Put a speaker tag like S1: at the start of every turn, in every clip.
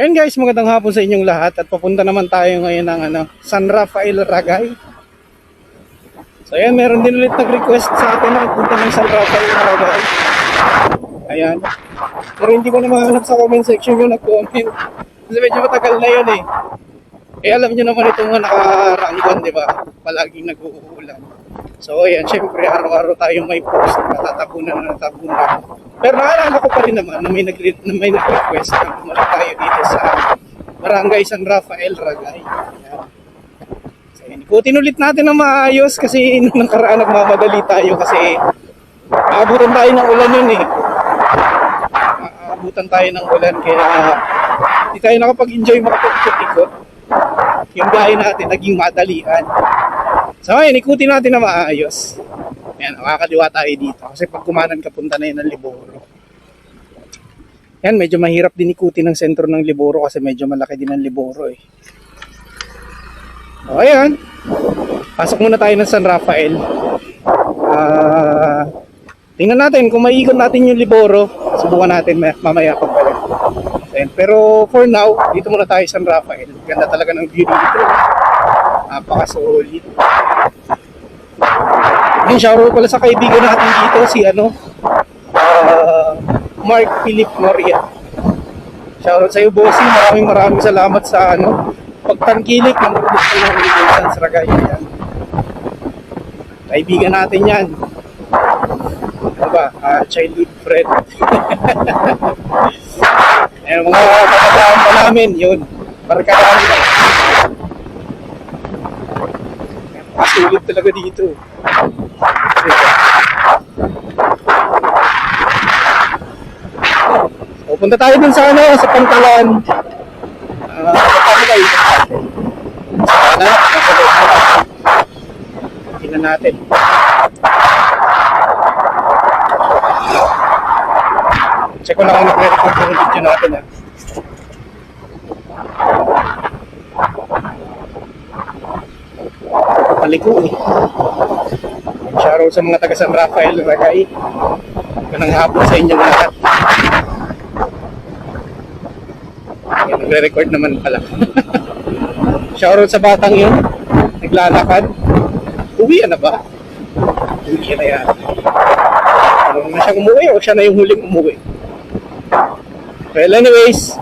S1: Ayun guys, magandang hapon sa inyong lahat at papunta naman tayo ngayon ng ano, San Rafael Ragay. So ayan, meron din ulit nag-request sa atin na punta ng San Rafael Ragay. Ayan. Pero hindi ko na mahanap sa comment section yung nag-comment. Kasi medyo matagal na yun eh. Eh alam nyo naman itong buwan, di ba? Palaging nag-uulan. So ayan, syempre araw-araw tayong may post na natatabunan na natabunan. Pero naalala ko pa rin naman na may, nag na may nag-request na bumalik tayo dito Barangay San Rafael, Ragay. Ayan. So ayan, ikutin ulit natin na maayos kasi nung nakaraan nagmamadali tayo kasi aabutan tayo ng ulan yun eh. Aabutan tayo ng ulan kaya hindi tayo nakapag-enjoy makapag-ikot-ikot. Yung biyahe natin naging madalian. So ayun, ikutin natin na maayos. Yan, makakaliwa tayo dito. Kasi pag kumanan ka, punta na yun ng Liboro. Yan, medyo mahirap din ikutin ng sentro ng Liboro kasi medyo malaki din ang Liboro eh. O ayan. Pasok muna tayo ng San Rafael. Ah... tingnan natin kung maiikot natin yung Liboro. Subukan natin ma- mamaya pagbalik. Ayan, Pero for now, dito muna tayo sa San Rafael. Ganda talaga ng view dito. Napaka-solid. Yung shoutout pala sa kaibigan natin dito, si ano, Mark Philip Moria. Shoutout sa iyo, bossing. Maraming maraming salamat sa ano, pagtangkilik ng produkto ng Williamson sa Ragay. Yan. Kaibigan natin yan. Ano ba? Ah, childhood friend. Ayan, mga kabataan pa namin, yun. Barkada kami. Sulit talaga dito. So, punta tayo dun sa ano, sa Pantalan. Ah, paano kayo? Sana, na. Tingnan natin. Check ko lang kung nagre-record yung video natin ah. Paliko eh. Shoutout sa mga taga San Rafael, Ragay. Ganang hapon sa inyong lahat. Yan, nagre-record naman pala. Shoutout sa batang yun. Naglalakad. Uwi na ba? Uwi na yan. Ano na siya umuwi o siya na yung huling umuwi? Well, anyways.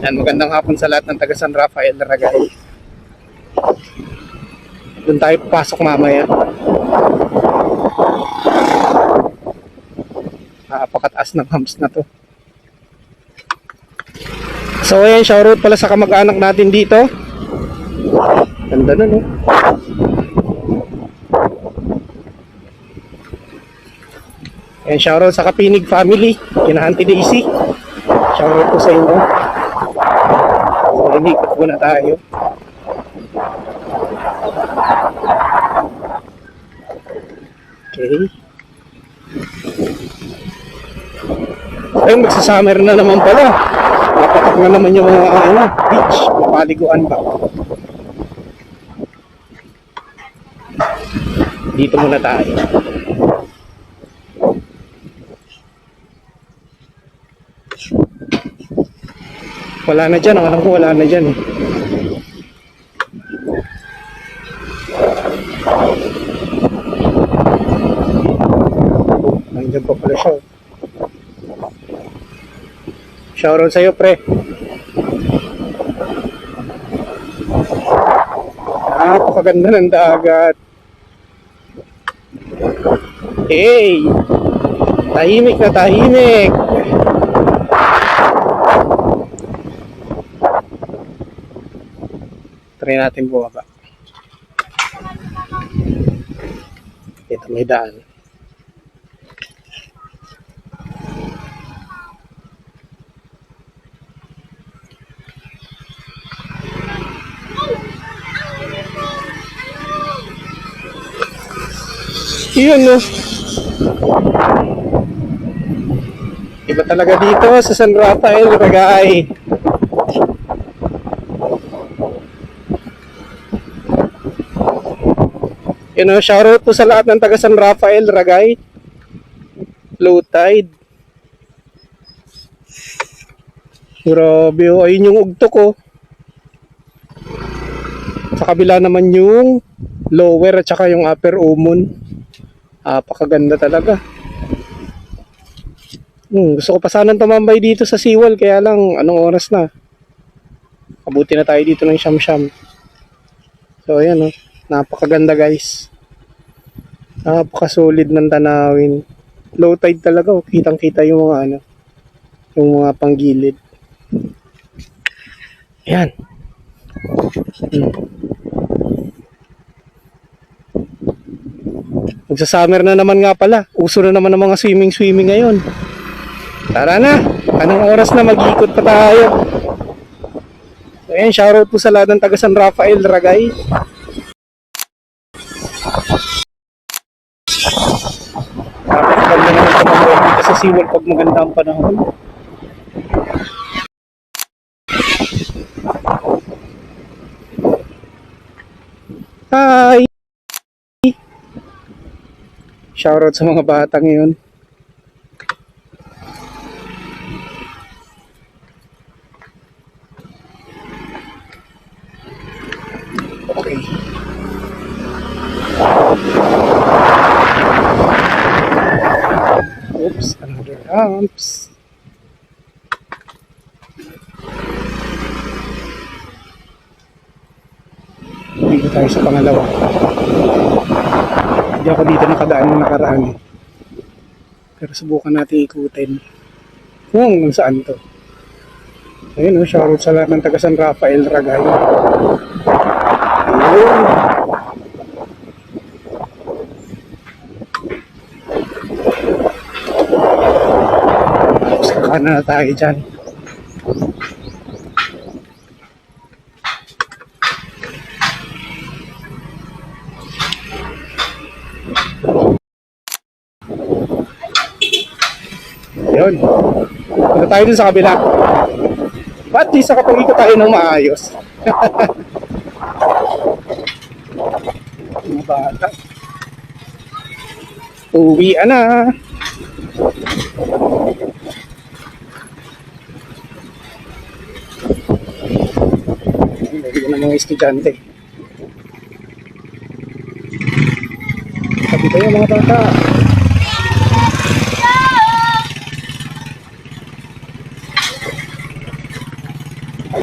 S1: Yan, magandang hapon sa lahat ng taga San Rafael Ragay. Doon tayo pasok mamaya. Napakataas ng humps na to. So ayan, shoutout pala sa kamag-anak natin dito. Ganda na no. Ayan, shoutout sa Kapinig family, kina Auntie Daisy. Shoutout po sa inyo. So, inikot muna tayo. Okay. Ayun, magsasummer na naman pala. Na naman yung mga ano, beach, mapaliguan ba. Dito muna tayo. Wala na dyan, alam ko wala na dyan eh. Nandiyan pa pala siya. oh. Shoutout sa'yo, pre. Napakaganda ng dagat. Hey! Tahimik na tahimik! Try natin bumaba. Ito may daan. Yun no. Iba talaga dito sa San Rafael, Ragay. You know, shoutout po sa lahat ng taga San Rafael, Ragay. Low tide. Grabe oh, ayun yung ugtok oh. Sa kabila naman yung lower at saka yung upper umon. Apakaganda talaga. Hmm, gusto ko pa sanang tumambay dito sa seawall kaya lang anong oras na. Abuti na tayo dito ng siyam-siyam. So ayan oh, napakaganda guys. Napakasolid ng tanawin. Low tide talaga oh, kitang-kita yung mga ano, yung mga panggilid. Ayan. Hmm. Magsa-summer na naman nga pala. Uso na naman ng mga swimming-swimming ngayon. Tara na. Anong oras na mag-ikot pa tayo? So, ayan, shoutout po sa lahat ng taga San Rafael, Ragay. Napakaganda naman tumambay dito sa SeaWorld pag maganda ang panahon. Hi! Shoutout sa mga bata ngayon. Okay. Oops, another humps. Dito tayo sa pangalawa. Hindi ako dito nakadaan ng nakaraan eh. Pero subukan natin ikutin. Kung saan to. Ayun oh, shoutout sa lahat ng taga San Rafael Ragay. Ayun. Tapos kakanan na tayo dyan. Yun. Punta tayo dun sa kabila. Ba't di sa kapag ikot tayo ng maayos? Mga bata. Uwi na. Ayun ng mga estudyante. Sabi kayo mga bata.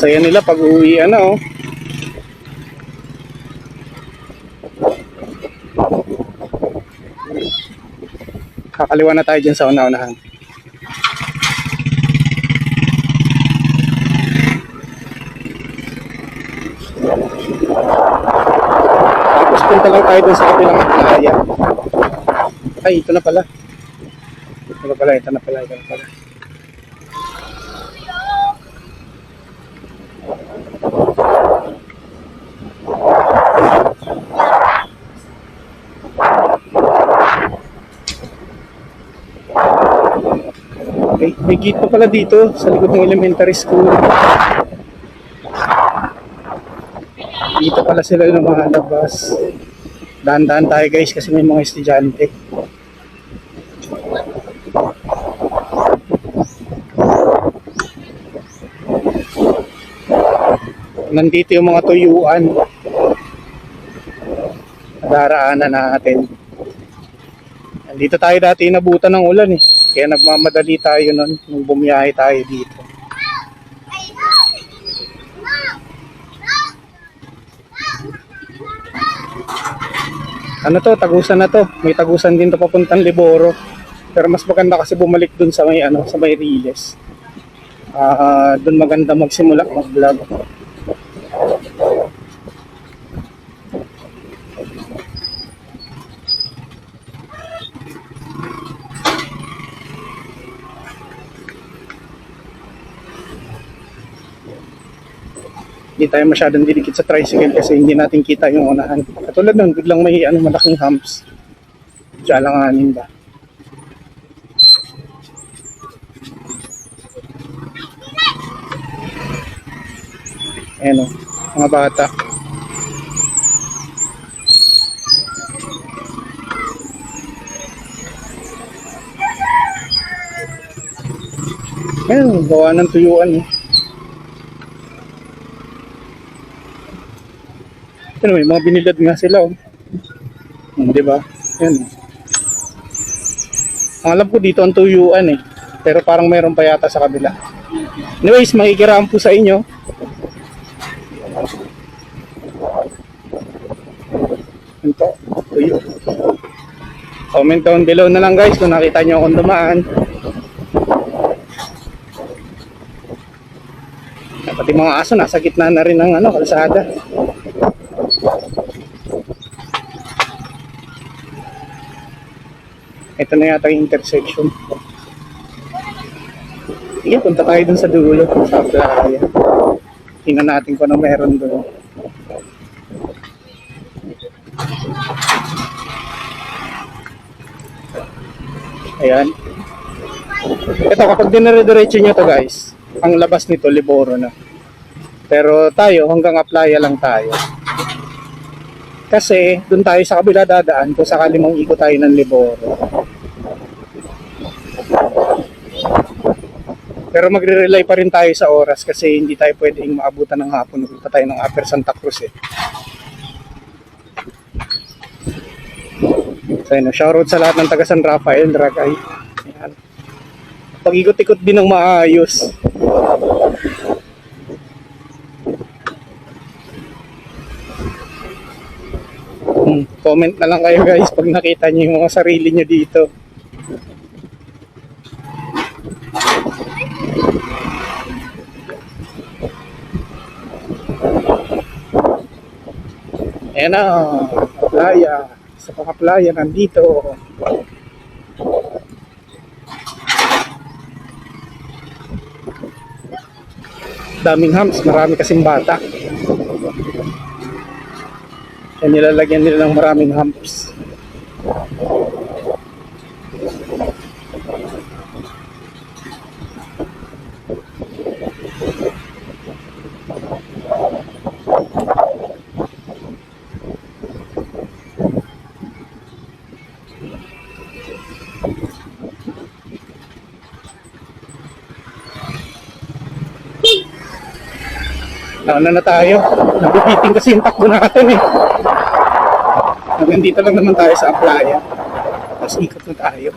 S1: Saya nila pag uwi na oh. Kakaliwa na tayo dyan sa una-unahan. Tapos punta lang tayo dun sa kapilang playa. Ay, ito na pala. Ito na pala, ito na pala, ito na pala. May, may gate pa pala dito sa likod ng elementary school. Dito pala sila lumalabas. Dahan-dahan tayo guys kasi may mga estudyante. Nandito yung mga tuyuan. Daraanan natin. Nandito tayo dati inabutan ng ulan eh. Kaya nagmamadali tayo nun nung bumiyahe tayo dito. Ano to, tagusan na to. May tagusan din to papuntang Liboro. Pero mas maganda kasi bumalik dun sa may ano, sa may Riles. Ah, dun maganda magsimula mag-vlog. Hindi tayo masyadong didikit sa tricycle kasi hindi natin kita yung unahan. Katulad nun, biglang may ano, malaking humps. Diyalanganin ba? Ayan o, mga bata. Ayan, gawa ng tuyuan eh. Ano, may mga binilad nga sila, oh. Hmm, di ba? Yan. Ang alam ko dito ang tuyuan eh. Pero parang meron pa yata sa kabila. Anyways, makikiraan po sa inyo. Ito, tuyo. Comment down below na lang guys kung nakita nyo akong dumaan. Pati mga aso nasa gitna na rin ng ano, kalsada. Ito na yata yung intersection. Sige, punta tayo dun sa dulo, sa playa. Tingnan natin kung ano meron doon. Ayan. Ito, kapag dinire-diretso nyo to guys, ang labas nito, Liboro na. Pero tayo, hanggang Aplaya lang tayo. Kasi, dun tayo sa kabila dadaan kung sakali mong ikot tayo ng Liboro. Pero magre-rely pa rin tayo sa oras kasi hindi tayo pwedeng maabutan ng hapon. Punta tayo ng Upper Santa Cruz eh. So yun, shoutout sa lahat ng taga San Rafael, Dragay. Pag-ikot-ikot din ng maayos. Hmm, comment na lang kayo guys pag nakita niyo yung mga sarili niyo dito. Ayan na, playa. Sa mga playa nandito. Daming hams, marami kasing bata. Kaya nilalagyan nila ng maraming humps. Ano na tayo? Nabibiting kasi yung takbo natin eh. Hanggang dito lang naman tayo sa playa. Tapos ikot na tayo.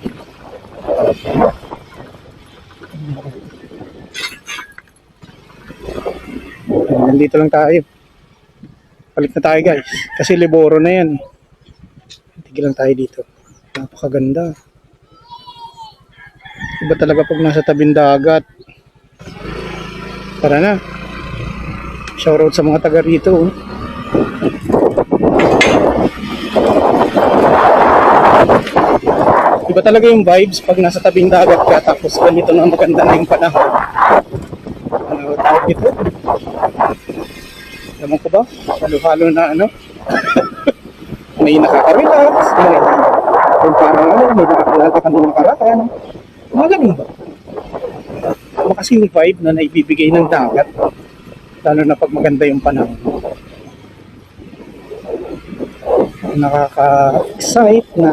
S1: Hanggang dito lang tayo. Balik na tayo guys. Kasi Liboro na yan. Tigil lang tayo dito. Napakaganda. Iba talaga pag nasa tabing dagat. Tara na. Shoutout sa mga taga rito. oh. Iba talaga yung vibes pag nasa tabing dagat ka tapos ganito na maganda na yung panahon. Ano tawag ito? Ewan ko ba? Halo-halo na ano? may nakaka-relax, may kung parang ano, may nakakilala ka ng nakaraan. Mga ganun ba? Ano kasi yung vibe na naibibigay ng dagat lalo na pag maganda yung panahon. Nakaka-excite na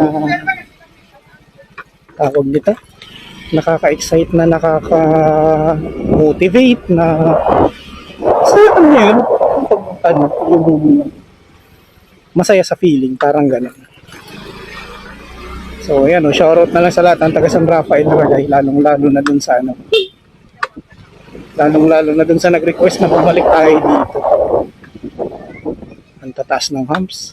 S1: tawag dito. Nakaka-excite na nakaka-motivate na sa ano yun, pag, ano, yung masaya sa feeling, parang ganun. So, ayan, oh, shoutout na lang sa lahat ng taga San Rafael Ragay, lalong-lalo na dun sa ano, lalong-lalo na dun sa nag-request na bumalik tayo dito. Ang tataas ng humps.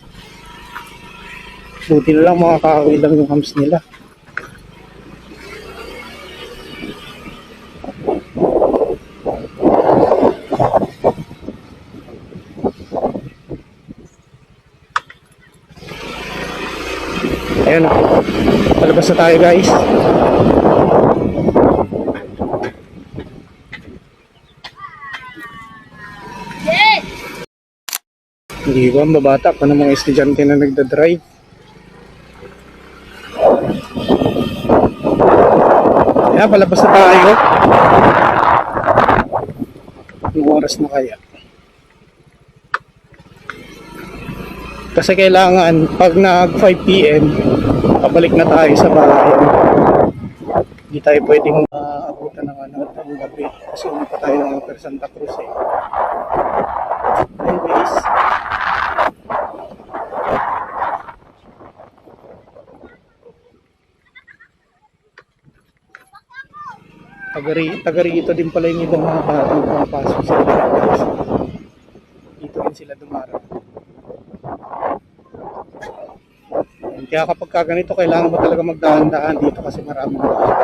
S1: Buti na lang mga kakawin lang yung humps nila. Ayan o. Palabas na tayo guys. Hindi ko ang babata pa ng mga estudyante na nagda-drive. Ayan, palabas na tayo. Anong oras na kaya? Kasi kailangan pag nag 5pm, pabalik na tayo sa bahay. Hindi tayo pwedeng ah, maabutan ng ano ng gabi. Kasi hindi pa tayo ng Upper Santa Cruz eh. Anyways, Tagari, tagarito din pala yung ibang mga batang pumapasok sa Pilipinas. Dito rin sila dumarating. Kaya kapag ka ganito, kailangan mo talaga magdahan-dahan dito kasi maraming daan.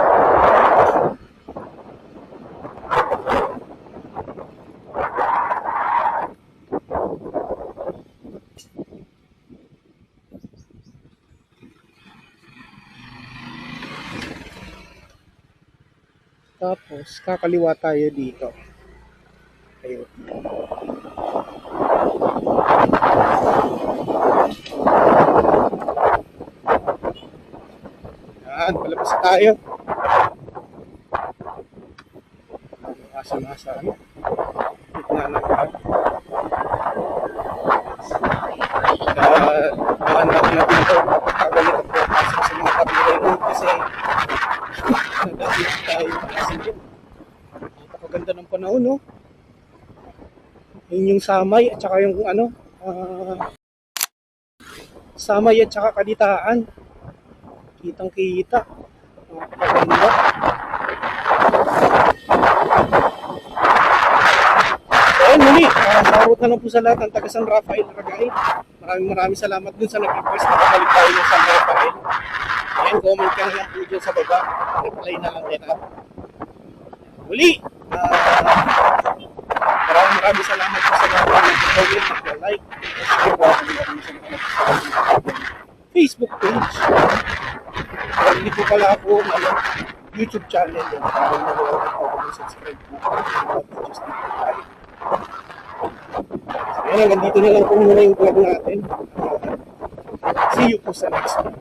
S1: Tapos, kakaliwa tayo dito. Ayun. Yan, palabas na tayo. Asa na sa ano? Gitna ng daan. Daan natin na dito. Kaganito po pasok sa mga kabilang kasi Nagdadit tayo kasi yun. Napakaganda ng panahon, no? Yun yung samay at saka yung ano, ah, samay at saka kalitaan. Kitang kita. Napakaganda. Ayun, muli. Uh, shoutout na lang po sa lahat ng taga San Rafael Ragay. Maraming maraming salamat dun sa nag-request na kabalik tayo ng San Rafael. Ayan, comment ka lang po dyan sa baba. Reply na lang din ha. Muli, ah, maraming maraming salamat po sa mga nag-comment, nag-like, Facebook page. Kung hindi po pala ako ano, YouTube channel yun. Parang po ako subscribe po. Just dito tayo. So, yan, hanggang dito na lang po muna yung vlog natin. See you po sa next one.